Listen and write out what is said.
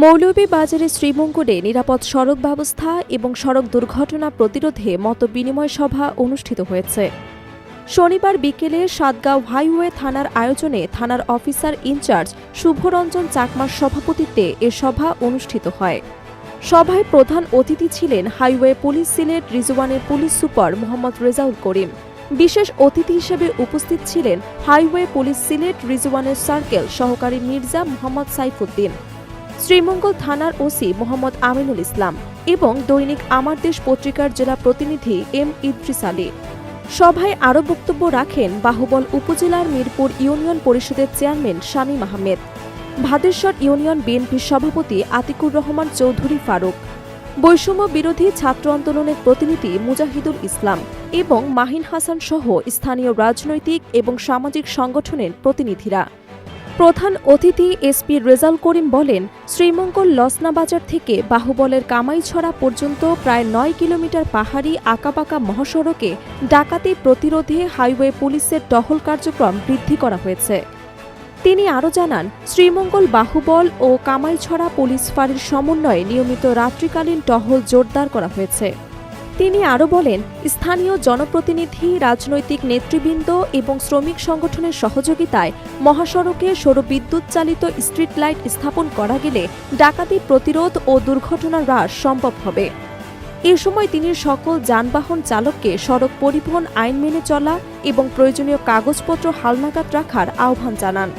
মৌলভীবাজারে শ্রীমঙ্গলে নিরাপদ সড়ক ব্যবস্থা এবং সড়ক দুর্ঘটনা প্রতিরোধে মত বিনিময় সভা অনুষ্ঠিত হয়েছে। শনিবার বিকেলে সাতগাঁও হাইওয়ে থানার আয়োজনে থানার অফিসার ইনচার্জ শুভরঞ্জন চাকমার সভাপতিত্বে এ সভা অনুষ্ঠিত হয়। সভায় প্রধান অতিথি ছিলেন হাইওয়ে পুলিশ সিলেট, রিজওয়ানের পুলিশ সুপার মোহাম্মদ রেজাউল করিম। বিশেষ অতিথি হিসেবে উপস্থিত ছিলেন হাইওয়ে পুলিশ সিলেট, রিজওয়ানের সার্কেল সহকারী মির্জা মোহাম্মদ সাইফুদ্দিন। শ্রীমঙ্গল থানার ওসি মোহাম্মদ আমিনুল ইসলাম এবং দৈনিক আমার দেশ পত্রিকার জেলা প্রতিনিধি এম ইদ্রিস আলী। সভায় আরও বক্তব্য রাখেন বাহুবল উপজেলার মিরপুর ইউনিয়ন পরিষদের চেয়ারম্যান শামীম আহমেদ। ভাদেশ্বর ইউনিয়ন বিএনপির সভাপতি আতিকুর রহমান চৌধুরী ফারুক। বৈষম্য বিরোধী ছাত্র আন্দোলনের প্রতিনিধি মুজাহিদুল ইসলাম এবং মাহিন হাসান সহ স্থানীয় রাজনৈতিক এবং সামাজিক সংগঠনের প্রতিনিধিরা। প্রধান অতিথি এসপি রেজাল করিম বলেন, শ্রীমঙ্গল লসনা বাজার থেকে বাহুবলের কামাইছড়া পর্যন্ত প্রায় নয় কিলোমিটার পাহাড়ি আঁকাবাঁকা মহাসড়কে ডাকাতি প্রতিরোধে হাইওয়ে পুলিশের টহল কার্যক্রম বৃদ্ধি করা হয়েছে। তিনি আরও জানান, শ্রীমঙ্গল বাহুবল ও কামাইছড়া পুলিশ ফাঁড়ির সমন্বয়ে নিয়মিত রাত্রিকালীন টহল জোরদার করা হয়েছে। তিনি আরও বলেন, স্থানীয় জনপ্রতিনিধি, রাজনৈতিক নেতৃবৃন্দ এবং শ্রমিক সংগঠনের সহযোগিতায় মহাসড়কে সৌরবিদ্যুৎ চালিত স্ট্রিট লাইট স্থাপন করা গেলে ডাকাতি প্রতিরোধ ও দুর্ঘটনা হ্রাস সম্ভব হবে। এ সময় তিনি সকল যানবাহন চালককে সড়ক পরিবহন আইন মেনে চলা এবং প্রয়োজনীয় কাগজপত্র হালনাগাদ রাখার আহ্বান জানান।